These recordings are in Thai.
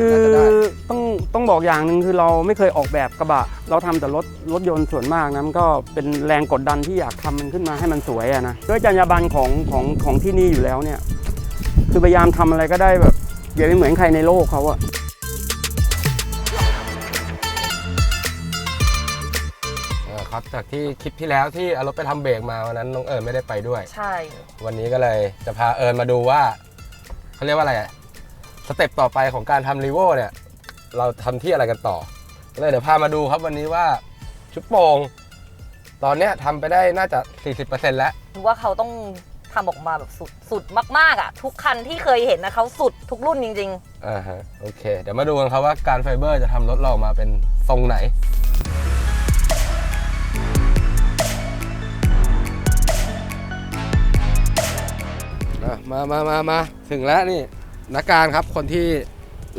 คือน่าจะได้ต้องต้องบอกอย่างหนึ่งคือเราไม่เคยออกแบบกระบะ เราทำแต่รถรถยนต์ส่วนมากนะมันก็เป็นแรงกดดันที่อยากทำมันขึ้นมาให้มันสวยอะนะด้วยจรรยาบรรณของของของที่นี่อยู่แล้วเนี่ยคือพยายามทำอะไรก็ได้แบบอย่าไปเหมือนใครในโลกเขาอะเออครับจากที่คลิปที่แล้วที่เอารถไปทำเบรกมาวันนั้นน้องเอิญไม่ได้ไปด้วย ใช่ วันนี้ก็เลยจะพาเอิญมาดูว่าเขาเรียกว่าอะไรอะ สเต็ปต่อไปของการทำรีโวเนี่ย เราทำที่อะไรกันต่อก็เลยเดี๋ยวพามาดูครับวันนี้ว่าชุดโป่งตอนเนี้ยทำไปได้น่าจะ 40%แล้วถือว่าเขาต้องทำออกมาแบบสุดสุดมากๆอะ ทุกคันที่เคยเห็นนะเขาสุดทุกรุ่นจริง อ่าฮะโอเค เดี๋ยวมาดูกันครับว่าการไฟเบอร์จะทำรถเราออกมาเป็นทรงไหน อะมามามามาถึงแล้วนี่ นักการครับคนที่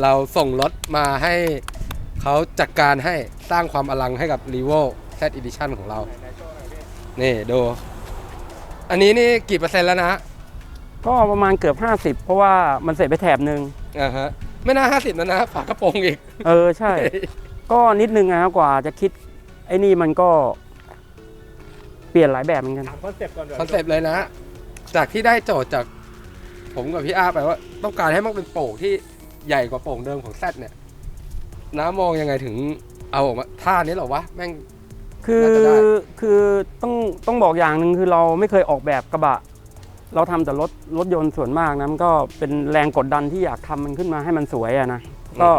เราส่งรถมาให้เขาจัดการให้สร้างความอลังให้กับ r e v o Z Edition ของเรา นี่ดู อันนี้นี่กี่เปอร์เซ็นต์แล้วนะก็ประมาณเกือบ 50 เพราะว่ามันเสร็จไปแถบหนึ่งอ่าฮะ ไม่น่า 50แล้วนะฝากระโปรงอีก เออใช่ ก็นิดนึงนะครับกว่าจะคิด ไอ้นี่มันก็เปลี่ยนหลายแบบเหมือนกัน ถามคอนเซ็ปต์ก่อนดีกว่าคอนเซปต์เลยนะ จากที่ได้โจทย์จาก ผมกับพี่อาไปว่า ต้องการให้มันเป็นโป่งที่ใหญ่กว่าโป่งเดิมของแซดเนี่ย น้ามองยังไงถึงเอาออกมาท่านี้เหรอวะแม่ง คือน่าจะได้ คือต้องต้องบอกอย่างหนึ่งคือเราไม่เคยออกแบบกระบะ เราทำแต่รถรถยนต์ส่วนมากนะมันก็เป็นแรงกดดันที่อยากทำมันขึ้นมาให้มันสวยอะนะก็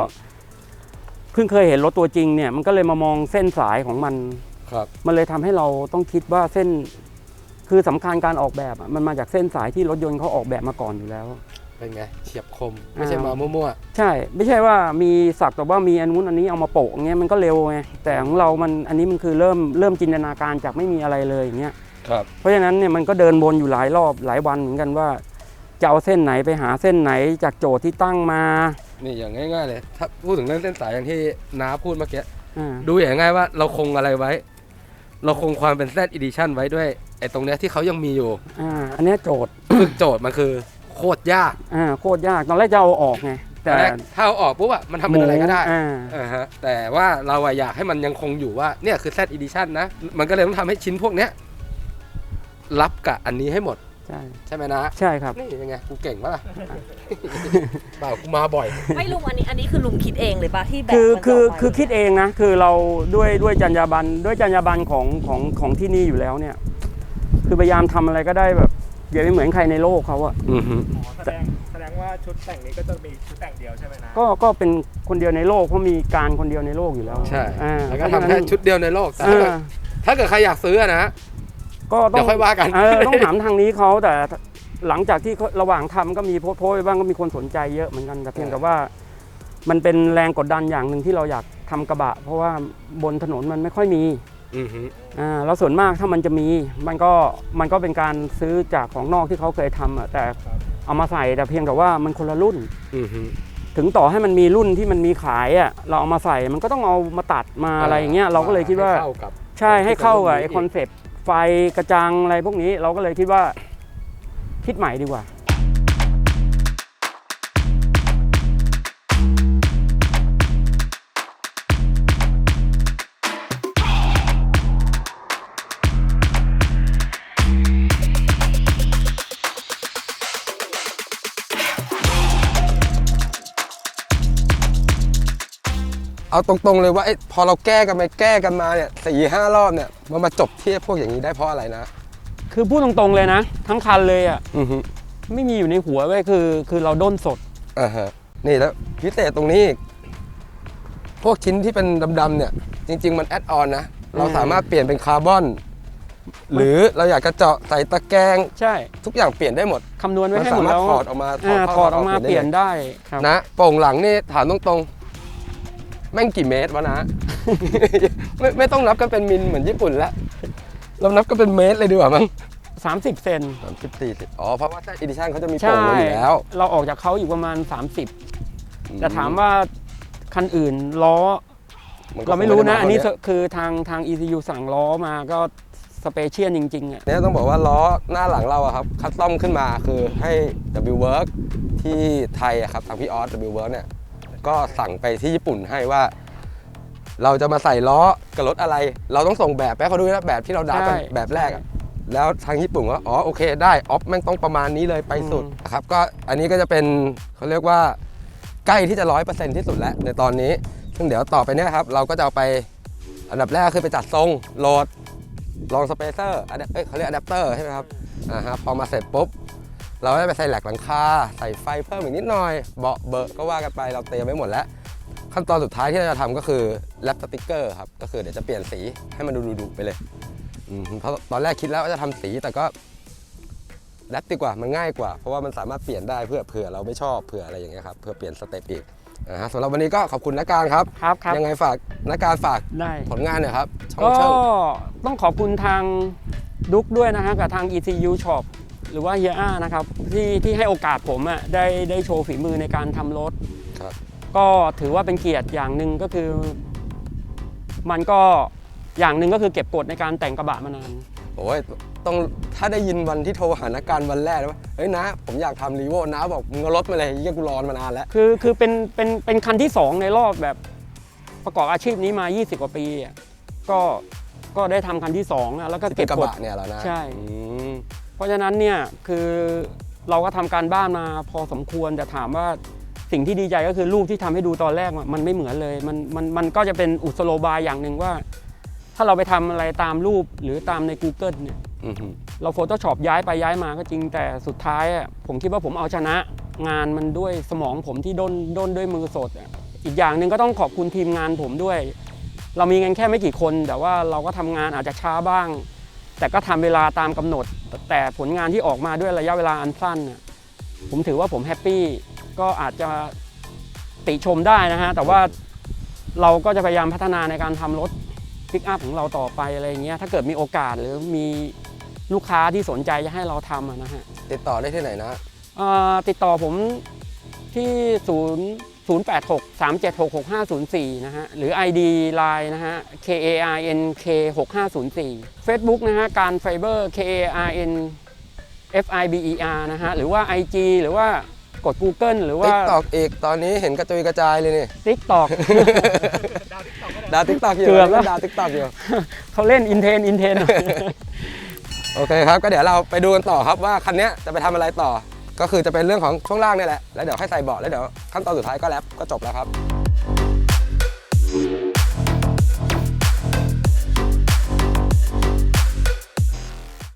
เพิ่งเคยเห็นรถตัวจริงเนี่ยมันก็เลยมามองเส้นสายของมัน ครับ มันเลยทำให้เราต้องคิดว่าเส้น คือสำคัญการออกแบบอะมันมาจากเส้นสายที่รถยนต์เขาออกแบบมาก่อนอยู่แล้ว เป็นไงเฉียบคม ไม่ใช่อ่ามมามั่วใช่ ไม่ใช่ว่ามีสักแต่ว่ามีอันนู้นอันนี้เอามาโปะอย่างเงี้ยมันก็เร็วไงแต่ของเรามันอันนี้มันคือเริ่มเริ่มจินตนาการจากไม่มีอะไรเลยอย่างเงี้ยๆครับ เพราะฉะนั้นเนี่ยมันก็เดินวนอยู่หลายรอบหลายวันเหมือนกันว่าจะเอาเส้นไหนไปหาเส้นไหนจากโจทย์ที่ตั้งมานี่อย่างง่ายๆเลย ถ้าพูดถึงเรื่องเส้นสายอย่างที่น้าพูดเมื่อกี้ อ่า ดูอย่างง่ายว่าเราคงอะไรไว้ เราคงความเป็น Z Edition ไว้ด้วยไอ้ตรงเนี้ยที่เขายังมีอยู่ อ่าอันเนี้ยโจทย์ซึ่งโจทย์มันคือโคตรยากอ่าโคตรยากตอนแรกจะเอาออกไงแต่แต่แรกถ้าเอาออกปุ๊บอะมันทำเป็นอะไรก็ได้อ่าอ่าฮะแต่ว่าเราอะอยากให้มันยังคงอยู่ว่าเนี่ยคือ Z Edition นะ มันก็เลยต้องทำให้ชิ้นพวกเนี้ยรับกับอันนี้ให้หมดใช่ใช่ไหมนะใช่ครับนี่ยังไงกูเก่งปะล่ะเปล่ากูมาบ่อยๆไม่ลุงอันนี้อันนี้คือลุงคิดเองเลยป่ะที่แบบคือมันจะคือออกมาคือคิดเองนะคือเราด้วยด้วยจรรยาบรรณด้วยจรรยาบรรณของของของที่นี่อยู่แล้วเนี่ย คือพยายามทำอะไรก็ได้แบบอย่าไปเหมือนใครในโลกเขาอะอือฮึอ๋อแสดงแสดงว่าชุดแต่งนี้ก็จะมีชุดแต่งเดียวใช่ไหมนะก็ก็เป็นคนเดียวในโลกเพราะมีการคนเดียวในโลกอยู่แล้วใช่อ่าแล้วก็ทำแค่ชุดเดียวในโลกแต่ถ้าเกิดอ่าถ้าเกิดใครอยากซื้ออะนะ ก็ต้เดี๋องยวค่อยว่ากัน เออต้องถามทางนี้เขาแต่หลังจากที่เขาระหว่างทำก็มีโพสต์โพสต์ไปบ้างก็มีคนสนใจเยอะเหมือนกันแต่เพียงแต่ว่า มันเป็นแรงกดดันอย่างหนึ่งที่เราอยากทำกระบะ เพราะว่าบนถนนมันไม่ค่อยมีอือฮึอ่าแล้วส่วนมากถ้ามันจะมี มันก็มันก็เป็นการซื้อจากของนอกที่เขาเคยทำอะแต่เอามาใส่แต่เพียงแต่ว่ามันคนละรุ่น อือฮึ ถึงต่อให้มันมีรุ่นที่มันมีขายอะเราเอามาใส่มันก็ต้องเอามาตัดมาอะไรอย่างเงี้ยเราก็เลยคิดว่า ให้เข้ากับ ใช่ให้เข้ากับที่ไอเป็นรุ่นนี้คอนเซปต์ ไฟกระจังอะไรพวกนี้เราก็เลยคิดว่าคิดใหม่ดีกว่า เอาตรงๆเลยว่าไอ้พอเราแก้กันไปแก้กันมาเนี่ยสี่ห้ารอบเนี่ยมันมาจบที่พวกอย่างนี้ได้เพราะอะไรนะ คือพูดตรงๆเลยนะ ทั้งคันเลยอะอือฮึไม่มีอยู่ในหัวเว้ยคือ คือเราด้นสด อ่าฮะนี่แล้วพิเศษตรงนี้อีกพวกชิ้นที่เป็นดำๆเนี่ย จริง ๆ มันแอดออนนะ เราสามารถเปลี่ยนเป็นคาร์บอน หรือเราอยากจะเจาะใส่ตะแกรงใช่ทุกอย่างเปลี่ยนได้หมด คำนวณไว้มันให้หสามดมารถแล้วถอดออกมาอ่าเข้าถอดออกมาข้เปลี่ยนได้ครับ นะโป่งหลังนี่ถามตรงๆ แม่งกี่เมตรวะนะ ไม่ไม่ต้องนับกันเป็นมิลเหมือนญี่ปุ่นละเรานับกันเป็นเมตรเลยดีกว่ามั้ง30 เซนสามสิบสี่สิบอ๋อเพราะว่าอีดิชั่นเขาจะมีโป่ใช่งมาอยู่แล้ว เราออกจากเขาอยู่ประมาณ 30 แต่ถามว่าคันอื่นล้อ นก็เราไม่รู้นะคงอันนี้ด้มาเท่าคือทางทาง ECU สั่งล้อมาก็สเปเชียลจริงๆอะ เนี่ยต้องบอกว่าล้อหน้าหลังเราอะครับคัสตอมขึ้นมาคือให้ W Work ที่ไทยอะครับทางพี่ออส W Work เนี่ย ก็สั่งไปที่ญี่ปุ่นให้ว่า เราจะมาใส่ล้อกับรถอะไร เราต้องส่งแบบไปให้เขาดูนะแบบที่เราดาวกันใช่แบบแรกอะแล้วทางญี่ปุ่นก็อ๋อโอเคได้ออฟแม่งต้องประมาณนี้เลยไปสุดอืมนะครับก็อันนี้ก็จะเป็นเขาเรียกว่าใกล้ที่จะร้อยเปอร์เซ็นที่สุดแล้วในตอนนี้ซึ่งเดี๋ยวต่อไปเนี่ยครับเราก็จะเอาไปอันดับแรกคือไปจัดทรงโหลด ลองสเปเซอร์เอ้ยเขาเรียกอะแดปเตอร์ใช่ไหมครับอ่าฮะพอมาเสร็จปุ๊บ เราก็จะไปใส่แหลกหลังคาใส่ไฟเพิ่มอีกนิดหน่อย เบาะเบอะก็ว่ากันไปเราเตรียมไว้หมดแล้ว ขั้นตอนสุดท้ายที่เราจะทำก็คือแรปสติกเกอร์ครับก็คือเดี๋ยวจะเปลี่ยนสีให้มันดูดุๆไปเลยอืมเพราะตอนแรกคิดแล้วว่าจะทำสีแต่ก็แรปดีกว่ามันง่ายกว่า เพราะว่ามันสามารถเปลี่ยนได้เพื่อเผื่อเราไม่ชอบเผื่ออะไรอย่างเงี้ยครับเพื่อเปลี่ยนสเต็ปอีกอ่าฮะสำหรับวันนี้ก็ขอบคุณนักการครับ ครับครับ ยังไงฝากนักการฝากได้ผลงานหน่อยครับช่องก็เชิงต้องขอบคุณทางดุ๊กด้วยนะฮะกับทาง ECU Shop หรือว่าเฮียอ้านะครับที่ที่ให้โอกาสผมอะได้ได้โชว์ฝีมือในการทำรถ ครับ ก็ถือว่าเป็นเกียรติอย่างหนึ่งก็คือ มันก็อย่างหนึ่งก็คือเก็บกดในการแต่งกระบะมานาน โอ้ยต้องถ้าได้ยินวันที่โทรหานักการวันแรกนะว่าเฮ้ยนะ ผมอยากทำรีโวนะบอกมึงเอารถมาเลยเยี่ยกูรอนมานานแล้ว คือคือเป็นเป็นเป็นคันที่ 2 ในรอบแบบประกอบอาชีพนี้มา 20 กว่าปีอะก็ก็ได้ทำคันที่2อะแล้วก็ที่เก็เป็บนกระกด บะเนี่ยเหรอนะใช่ อืม เพราะฉะนั้นเนี่ยคือเราก็ทำการบ้านมาพอสมควรแต่ถามว่าสิ่งที่ดีใจก็คือรูปที่ทำให้ดูตอนแรกอะมันไม่เหมือนเลยมันมันมันก็จะเป็นอุสโลบายอย่างหนึ่งว่า ถ้าเราไปทำอะไรตามรูปหรือตามใน Google เนี่ยอือหือเรา Photoshop ย้ายไปย้ายมาก็จริงแต่สุดท้ายอะผมคิดว่าผมเอาชนะ งานมันด้วยสมองผมที่ด้นด้นด้วยมือสดอะอีกอย่างหนึ่งก็ต้องขอบคุณทีมงานผมด้วย เรามีกันแค่ไม่กี่คน แต่ว่าเราก็ทำงานอาจจะช้าบ้าง แต่ก็ทำเวลาตามกำหนด แต่ผลงานที่ออกมาด้วยระยะเวลาอันสั้นน่ะผมถือว่าผมแฮปปี้ก็อาจจะติชมได้นะฮะ แต่ว่าเราก็จะพยายามพัฒนาในการทำรถปิกอัพของเราต่อไปอะไรอย่างเงี้ยถ้าเกิดมีโอกาสหรือมีลูกค้าที่สนใจจะให้เราทำอะนะฮะ ติดต่อได้ที่ไหนนะเอ่อติดต่อผมที่0 0 8 6 3 7 6 6 5 0 4 นะฮะ หรือ ID Line นะฮะ K A R N K 6 5 0 4 Facebook นะฮะ การไฟเบอร์ K A R N F I B E R นะฮะ หรือว่า IG หรือว่ากด Google หรือว่า ติ๊กตอกอีกตอนนี้เห็นกระจุยกระจายเลยนี่ TikTok ดาวติ๊กตอกอยู่เกือบแล้ว ดาวติ๊กตอกอยู่ เขาเล่นอินเทนอินเทน โอเคครับ ก็เดี๋ยวเราไปดูกันต่อครับว่าคันเนี้ยจะไปทำอะไรต่อ ก็คือจะเป็นเรื่องของช่วงล่างนี่แหละแล้วเดี๋ยวให้ใส่เบาะแล้วเดี๋ยวขั้นตอนสุดท้ายก็แรปก็จบแล้วครับ